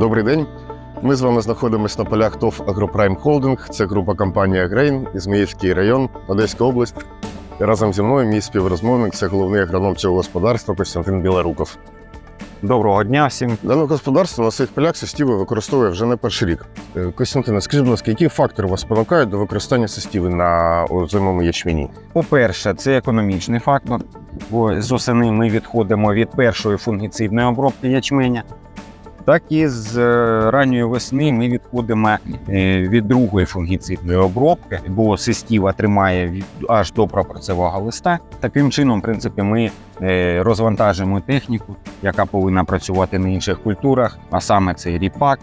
Добрий день. Ми з вами знаходимося на полях ТОВ Агропрайм Холдинг. Це група компанії Агрейн, Ізмаїльський район, Одеська область. І разом зі мною мій співрозмовник це головний агроном цього господарства Костянтин Білоруков. Доброго дня всім. Дане господарство на своїх полях сестіви використовує вже не перший рік. Е, Костянтин, скажіть, будь ласка, які фактори вас спонукають до використання сестіви на озимому ячміні? По-перше, це економічний фактор, бо з осени ми відходимо від першої фунгіцидної обробки ячменя, так і з е, ранньої весни ми відходимо е, від другої фунгіцидної обробки, бо сестіва тримає аж до прапорцевого листа. Таким чином, в принципі, ми е, розвантажимо техніку, яка повинна працювати на інших культурах, а саме це і ріпак,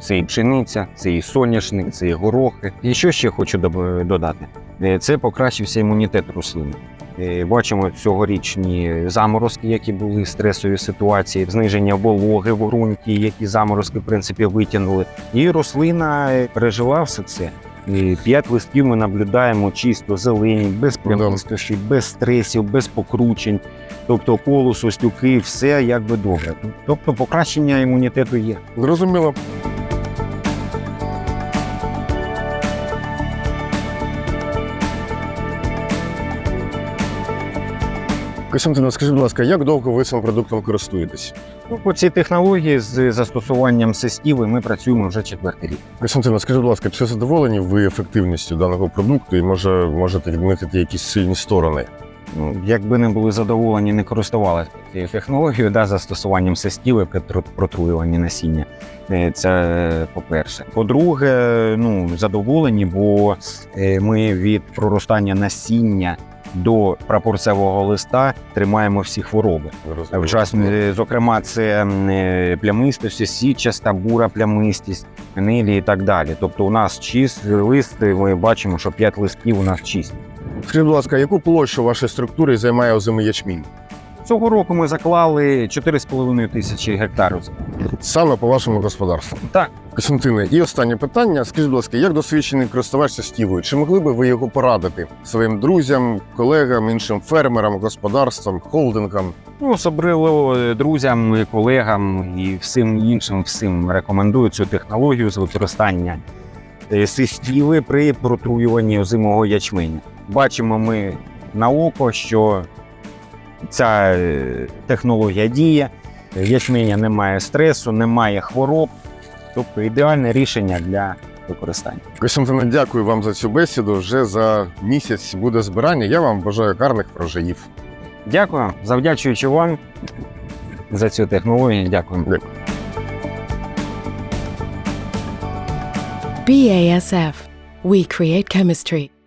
це і пшениця, це і соняшник, це і горохи. І що ще хочу додати? Це покращився імунітет рослини. Е, Бачимо цьогорічні заморозки, які були стресові ситуації, зниження вологи в ґрунті, які заморозки в принципі витягнули. І рослина е, пережила все це. І П'ять листків ми наблюдаємо чисто зелені, без плямистощів, без стресів, без покручень. Тобто колос, остюки, все якби добре. Тобто покращення імунітету є. Зрозуміло. Костянтин, скажіть, будь ласка, як довго ви цим продуктом користуєтесь? Ну, по цій технології з застосуванням сестіви ми працюємо вже четвертий рік. Костянтин, скажіть, будь ласка, чи задоволені ви ефективністю даного продукту і може можете відмітити якісь сильні сторони? Ну, якби не були задоволені, не користувалися цією технологією, да, застосуванням сестіви при протруюванні насіння. Е, Це по-перше. По-друге, ну задоволені, бо е, ми від проростання насіння до прапорцевого листа тримаємо всі хвороби. Вчасно, е, зокрема, це е, плямистості, січаста, бура плямистість, нилі і так далі. Тобто, у нас чист лист, ми бачимо, що 5 листків у нас чисті. Скажіть, будь ласка, яку площу вашої структури займає озимий ячмінь? Цього року ми заклали 4,5 тисячі гектарів. Саме по вашому господарству. Так. Костянтине, і останнє питання. Скажіть, будь ласка, як досвідчений користувач стівою, чи могли би ви його порадити своїм друзям, колегам, іншим фермерам, господарствам, холдингам? Ну, особливо е, друзям, колегам і всім іншим всім рекомендую цю технологію з використання е, систіви при протруюванні озимого ячменя. Бачимо ми на око, що ця е, технологія діє, ячменя немає стресу, немає хвороб, тобто ідеальне рішення для використання. Костянтине, дякую вам за цю бесіду. Вже за місяць буде збирання. Я вам бажаю гарних врожаїв. Дякую, завдячуючи вам за цю технологію. Дякую. BASF. We create chemistry.